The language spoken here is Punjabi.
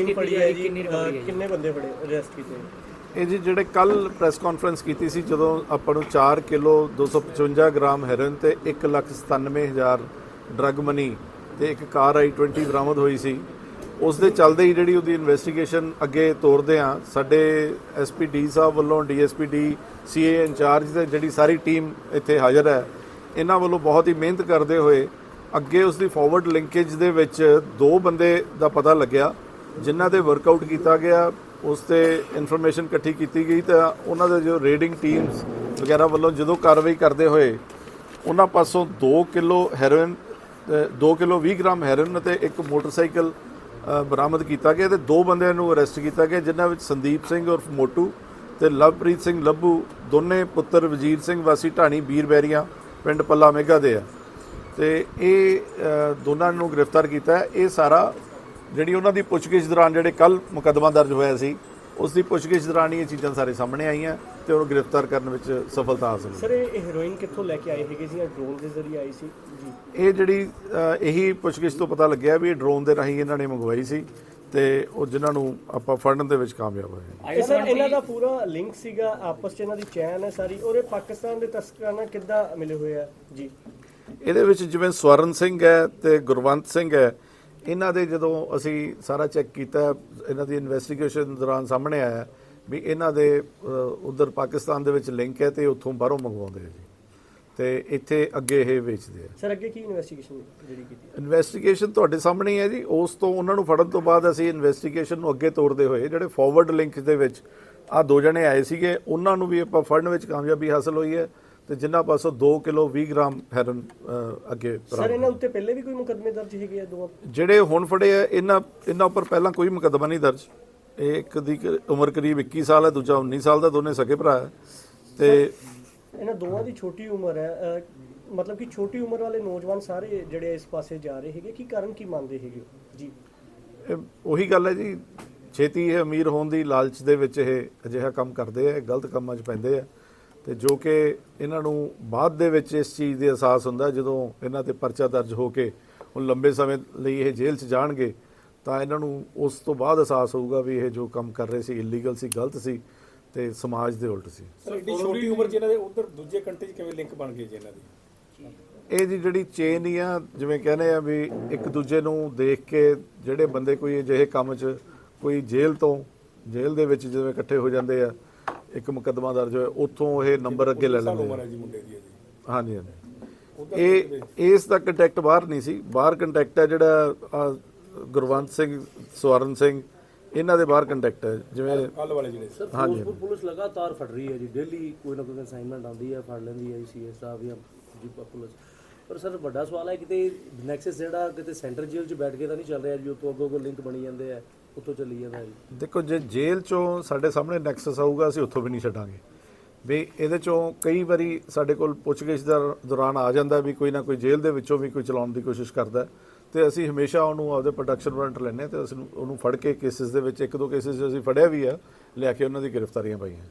ਹੈਰੋਇਨ ਫੜੀ ਹੈ ਜੀ ਕਿੰਨੀ ਰਿਕਵਰੀ ਹੈ ਅਹ, ਕਿੰਨੇ ਬੰਦੇ ਫੜੇ ਅਰੈਸਟ ਕੀਤੇ ਇਹ ਜੀ ਜਿਹੜੇ ਕੱਲ ਪ੍ਰੈਸ ਕਾਨਫਰੰਸ ਕੀਤੀ ਸੀ ਜਦੋਂ ਆਪਾਂ ਨੂੰ 4 ਕਿਲੋ 255 ਗ੍ਰਾਮ ਹੈਰੋਇਨ ਤੇ 197000 ਡਰੱਗ ਮਨੀ ਤੇ ਇੱਕ ਕਾਰ ਆਈ 20 ਬਰਾਮਦ ਹੋਈ ਸੀ ਉਸ ਦੇ ਚੱਲਦੇ ਹੀ ਜਿਹੜੀ ਉਹਦੀ ਇਨਵੈਸਟੀਗੇਸ਼ਨ ਅੱਗੇ ਤੋਰਦੇ ਆ ਸਾਡੇ ਐਸਪੀ ਡੀ ਸਾਹਿਬ ਵੱਲੋਂ ਡੀਐਸਪੀ ਡੀ ਸੀਏ ਇੰਚਾਰਜ ਤੇ ਜਿਹੜੀ ਸਾਰੀ ਟੀਮ ਇੱਥੇ ਹਾਜ਼ਰ ਹੈ ਇਹਨਾਂ ਵੱਲੋਂ ਬਹੁਤ ਹੀ ਮਿਹਨਤ ਕਰਦੇ ਹੋਏ ਅੱਗੇ ਉਸ ਦੀ ਫਾਰਵਰਡ ਲਿੰਕੇਜ ਦੇ ਵਿੱਚ ਦੋ ਬੰਦੇ ਦਾ ਪਤਾ ਲੱਗਿਆ ਜਿਨ੍ਹਾਂ ਤੇ ਵਰਕਆਊਟ ਕੀਤਾ ਗਿਆ, ਉਸ ਤੇ ਇਨਫੋਰਮੇਸ਼ਨ ਇਕੱਠੀ ਕੀਤੀ ਗਈ ਤਾਂ ਉਹਨਾਂ ਦੇ ਜੋ ਰੇਡਿੰਗ ਟੀਮਸ ਵਗੈਰਾ ਵੱਲੋਂ ਜਦੋਂ ਕਾਰਵਾਈ ਕਰਦੇ ਹੋਏ, ਉਹਨਾਂ ਪਾਸੋਂ 2 kilo heroin 2 kilo 20 gram heroin ਅਤੇ ਇੱਕ ਮੋਟਰਸਾਈਕਲ ਬਰਾਮਦ ਕੀਤਾ ਗਿਆ ਤੇ ਦੋ ਬੰਦਿਆਂ ਨੂੰ ਅਰੈਸਟ ਕੀਤਾ ਗਿਆ, ਜਿਨ੍ਹਾਂ ਵਿੱਚ ਸੰਦੀਪ ਸਿੰਘ ਉਰਫ ਮੋਟੂ ਤੇ ਲਵਪ੍ਰੀਤ ਸਿੰਘ ਲੱਭੂ, ਦੋਨੇ ਪੁੱਤਰ ਵਜੀਰ ਸਿੰਘ ਵਾਸੀ ਢਾਣੀ ਬੀਰਬੈਰੀਆਂ ਪਿੰਡ ਪੱਲਾ ਮੇਗਾ ਦੇ ਆ। ਤੇ ਇਹ ਦੋਨਾਂ ਨੂੰ ਗ੍ਰਿਫਤਾਰ ਕੀਤਾ। ਇਹ ਸਾਰਾ ਜਿਹੜੀ ਉਹਨਾਂ ਦੀ ਪੁੱਛਗਿੱਛ ਦੌਰਾਨ ਜਿਹੜੇ ਕੱਲ ਮੁਕੱਦਮਾ ਦਰਜ ਹੋਇਆ ਸੀ ਉਸ ਦੀ ਪੁੱਛਗਿੱਛ ਦੌਰਾਨ ਇਹ ਚੀਜ਼ਾਂ ਸਾਰੇ ਸਾਹਮਣੇ ਆਈਆਂ ਤੇ ਉਹਨੂੰ ਗ੍ਰਿਫਤਾਰ ਕਰਨ ਵਿੱਚ ਸਫਲਤਾ ਹਾਸਲ ਹੋਈ। ਸਰ ਇਹ ਹੈਰੋਇਨ ਕਿੱਥੋਂ ਲੈ ਕੇ ਆਏ ਹੈਗੇ ਸੀ ਜਾਂ ਡਰੋਨ ਦੇ ਜ਼ਰੀਏ ਆਈ ਸੀ? ਜੀ। ਇਹ ਜਿਹੜੀ ਅ, ਇਹੀ ਪੁੱਛਗਿੱਛ ਤੋਂ ਪਤਾ ਲੱਗਿਆ ਵੀ ਇਹ ਡਰੋਨ ਦੇ ਰਾਹੀਂ ਇਹਨਾਂ ਨੇ ਮੰਗਵਾਈ ਸੀ ਤੇ ਉਹ ਜਿਨ੍ਹਾਂ ਨੂੰ ਆਪਾਂ ਫੜਨ ਦੇ ਵਿੱਚ ਕਾਮਯਾਬ ਹੋਏ ਇਹ ਸਰ ਇਹਨਾਂ ਦਾ ਪੂਰਾ ਲਿੰਕ ਸੀਗਾ ਆਪਸ ਚ ਇਹਨਾਂ ਦੀ ਚੈਨ ਹੈ ਸਾਰੀ ਔਰ ਇਹ ਪਾਕਿਸਤਾਨ ਦੇ ਤਸਕਰਾਂ ਨਾਲ ਕਿੱਦਾਂ ਮਿਲੇ ਹੋਏ ਆ? ਜੀ। ਇਹਦੇ ਵਿੱਚ ਜਿਵੇਂ ਸਵਰਨ ਸਿੰਘ ਹੈ ਤੇ ਗੁਰਵੰਤ ਸਿੰਘ ਹੈ ਇਹਨਾਂ ਦੇ ਜਦੋਂ ਅਸੀਂ ਸਾਰਾ ਚੈੱਕ ਕੀਤਾ ਇਹਨਾਂ ਦੀ ਇਨਵੈਸਟੀਗੇਸ਼ਨ ਦੌਰਾਨ ਸਾਹਮਣੇ ਆਇਆ ਵੀ ਇਹਨਾਂ ਦੇ ਉਧਰ ਪਾਕਿਸਤਾਨ ਦੇ ਵਿੱਚ ਲਿੰਕ ਹੈ ਤੇ ਉੱਥੋਂ ਬਾਹਰੋਂ ਮੰਗਵਾਉਂਦੇ ਆ ਜੀ। ਤੇ ਇੱਥੇ ਅੱਗੇ ਇਹ ਵੇਚਦੇ ਆ। ਸਰ ਅੱਗੇ ਕੀ ਇਨਵੈਸਟੀਗੇਸ਼ਨ ਜਿਹੜੀ ਕੀਤੀ ਇਨਵੈਸਟੀਗੇਸ਼ਨ ਤੁਹਾਡੇ ਸਾਹਮਣੇ ਹੀ ਹੈ ਜੀ। ਉਸ ਤੋਂ ਉਹਨਾਂ ਨੂੰ ਫੜਨ ਤੋਂ ਬਾਅਦ ਅਸੀਂ ਇਨਵੈਸਟੀਗੇਸ਼ਨ ਨੂੰ ਅੱਗੇ ਤੋਰਦੇ ਹੋਏ ਜਿਹੜੇ ਫਾਰਵਰਡ ਲਿੰਕ ਦੇ ਵਿੱਚ ਆ ਦੋ ਜਣੇ ਆਏ ਸੀਗੇ ਉਹਨਾਂ ਨੂੰ ਵੀ ਆਪਾਂ ਫੜਨ ਵਿੱਚ ਕਾਮਯਾਬੀ ਹਾਸਲ ਹੋਈ ਹੈ। ਤੇ ਜਿਨ੍ਹਾਂ ਪਾਸੋਂ 2 ਕਿਲੋ 20 ਗ੍ਰਾਮ ਹੈਰਨ ਅੱਗੇ ਸਰ ਇਹਨਾਂ ਉੱਤੇ ਪਹਿਲੇ ਵੀ ਕੋਈ ਮੁਕੱਦਮੇ ਦਰਜ ਹੈਗੇ ਆ ਦੋ? ਜਿਹੜੇ ਹੁਣ ਫੜੇ ਆ ਇਹਨਾਂ ਇਹਨਾਂ ਉੱਪਰ ਪਹਿਲਾਂ ਕੋਈ ਮੁਕੱਦਮਾ ਨਹੀਂ ਦਰਜ। ਇਹ ਇੱਕ ਦੀ ਉਮਰ ਕਰੀਬ 21 ਸਾਲ ਹੈ ਦੂਜਾ 19 ਸਾਲ ਦਾ ਦੋਨੇ ਸਕੇ ਭਰਾ ਹੈ। ਤੇ ਇਹਨਾਂ ਦੋਵਾਂ ਦੀ ਛੋਟੀ ਉਮਰ ਹੈ ਮਤਲਬ ਕਿ ਛੋਟੀ ਉਮਰ ਵਾਲੇ ਨੌਜਵਾਨ ਸਾਰੇ ਜਿਹੜੇ ਇਸ ਪਾਸੇ ਜਾ ਰਹੇ ਹੈਗੇ ਕੀ ਕਾਰਨ ਕੀ ਮੰਨਦੇ ਹੈਗੇ? ਜੀ। ਉਹੀ ਗੱਲ ਹੈ ਜੀ ਛੇਤੀ ਇਹ ਅਮੀਰ ਹੋਣ ਦੀ ਲਾਲਚ ਦੇ ਵਿੱਚ ਇਹ ਅਜਿਹਾ ਕੰਮ ਕਰਦੇ ਆ ਗਲਤ ਕੰਮਾਂ 'ਚ ਪੈਂਦੇ ਆ। ਤੇ ਜੋ ਕਿ ਇਹਨਾਂ ਨੂੰ ਬਾਅਦ ਦੇ ਵਿੱਚ ਇਸ ਚੀਜ਼ ਦੇ ਅਹਿਸਾਸ ਹੁੰਦਾ ਜਦੋਂ ਇਹਨਾਂ ਤੇ ਪਰਚਾ ਦਰਜ ਹੋ ਕੇ ਹੁਣ ਲੰਬੇ ਸਮੇਂ ਲਈ ਇਹ ਜੇਲ੍ਹ 'ਚ ਜਾਣਗੇ ਤਾਂ ਇਹਨਾਂ ਨੂੰ ਉਸ ਤੋਂ ਬਾਅਦ ਅਹਿਸਾਸ ਹੋਊਗਾ ਵੀ ਇਹ ਜੋ ਕੰਮ ਕਰ ਰਹੇ ਸੀ ਇਲੀਗਲ ਸੀ ਗਲਤ ਸੀ ਤੇ ਸਮਾਜ ਦੇ ਉਲਟ ਸੀ। ਸਰ ਏਡੀ ਛੋਟੀ ਉਮਰ 'ਚ ਇਹਨਾਂ ਦੇ ਉਧਰ ਦੂਜੇ ਕੰਟਰੀ 'ਚ ਕਿਵੇਂ ਲਿੰਕ ਬਣ ਗਏ ਜੀ ਇਹਨਾਂ ਦੀ? ਇਹ ਜੀ ਜਿਹੜੀ ਚੇਨ ਹੀ ਆ ਜਿਵੇਂ ਕਹਿੰਦੇ ਆ ਵੀ ਇੱਕ ਦੂਜੇ ਨੂੰ ਦੇਖ ਕੇ ਜਿਹੜੇ ਬੰਦੇ ਕੋਈ ਅਜਿਹੇ ਕੰਮ 'ਚ ਕੋਈ ਜੇਲ੍ਹ ਤੋਂ ਜੇਲ੍ਹ ਦੇ ਵਿੱਚ ਜਿਵੇਂ ਇਕੱਠੇ ਹੋ ਜਾਂਦੇ ਆ ਇੱਕ ਮੁਕੱਦਮਾ ਦਰਜ ਹੋਇਆ ਉੱਥੋਂ ਇਹ ਨੰਬਰ ਅੱਗੇ ਲੈ ਲੈਂਦੇ ਉਮਰ ਆ। ਹੈ ਜੀ ਮੁੰਡੇ ਦੀ ਹੈ ਜੀ ਹਾਂਜੀ। ਹਾਂਜੀ ਇਹ ਇਸ ਦਾ ਕੰਟੈਕਟ ਬਾਹਰ ਨਹੀਂ ਸੀ। ਬਾਹਰ ਕੰਟੈਕਟ ਹੈ ਜਿਹੜਾ ਗੁਰਵੰਤ ਸਿੰਘ ਸਵਰਨ ਸਿੰਘ ਇਹਨਾਂ ਦੇ ਬਾਹਰ ਕੰਟੈਕਟ ਹੈ ਜਿਵੇਂ ਕੱਲ ਵਾਲੇ ਜਿਹੜੇ ਸਰ ਹਾਂਜੀ। ਫਿਰੋਜ਼ਪੁਰ ਪੁਲਿਸ ਲਗਾਤਾਰ ਫੜ ਰਹੀ ਹੈ ਜੀ। ਡੇਲੀ ਕੋਈ ਨਾ ਕੋਈ ਅਸਾਈਨਮੈਂਟ ਆਉਂਦੀ ਹੈ ਫੜ ਲੈਂਦੀ ਹੈ ਸੀਐਸ ਸਾਹਿਬ ਜਾਂ ਜੀ ਪੁਲਿਸ। ਪਰ ਸਰ ਵੱਡਾ ਸਵਾਲ ਹੈ ਕਿਤੇ ਨੈਕਸਸ ਜਿਹੜਾ ਕਿਤੇ ਸੈਂਟਰ ਜੇਲ੍ਹ 'ਚ ਬੈਠ ਕੇ ਤਾਂ ਨਹੀਂ ਚੱਲ ਰਿਹਾ ਜੀ, ਉੱਥੋਂ ਅੱਗੋਂ ਅੱਗੋਂ ਲਿੰਕ ਬਣੀ ਜਾਂਦੇ ਆ, ਉੱਥੋਂ ਚੱਲੀ ਜਾਂਦਾ ਜੀ। ਦੇਖੋ, ਜੇ ਜੇਲ੍ਹ ਚੋਂ ਸਾਡੇ ਸਾਹਮਣੇ ਨੈਕਸਸ ਆਊਗਾ, ਅਸੀਂ ਉੱਥੋਂ ਵੀ ਨਹੀਂ ਛੱਡਾਂਗੇ। ਵੀ ਇਹਦੇ ਚੋਂ ਕਈ ਵਾਰੀ ਸਾਡੇ ਕੋਲ ਪੁੱਛਗਿੱਛ ਦਾ ਦੌਰਾਨ ਆ ਜਾਂਦਾ ਵੀ ਕੋਈ ਨਾ ਕੋਈ ਜੇਲ੍ਹ ਦੇ ਵਿੱਚੋਂ ਵੀ ਕੋਈ ਚਲਾਉਣ ਦੀ ਕੋਸ਼ਿਸ਼ ਕਰਦਾ ਹੈ। ਤੇ ਅਸੀਂ ਹਮੇਸ਼ਾ ਉਹਨੂੰ ਆਪਦੇ ਪ੍ਰੋਡਕਸ਼ਨ ਵਾਰੰਟ ਲੈਂਦੇ ਹਾਂ ਤੇ ਅਸੀਂ ਉਹਨੂੰ ਫੜ ਕੇ ਕੇਸਿਸ ਦੇ ਵਿੱਚ ਇੱਕ ਦੋ ਕੇਸਿਸ ਅਸੀਂ ਫੜਿਆ ਵੀ ਆ, ਲਿਆ ਕੇ ਉਹਨਾਂ ਦੀ ਗ੍ਰਿਫਤਾਰੀਆਂ ਪਾਈਆਂ।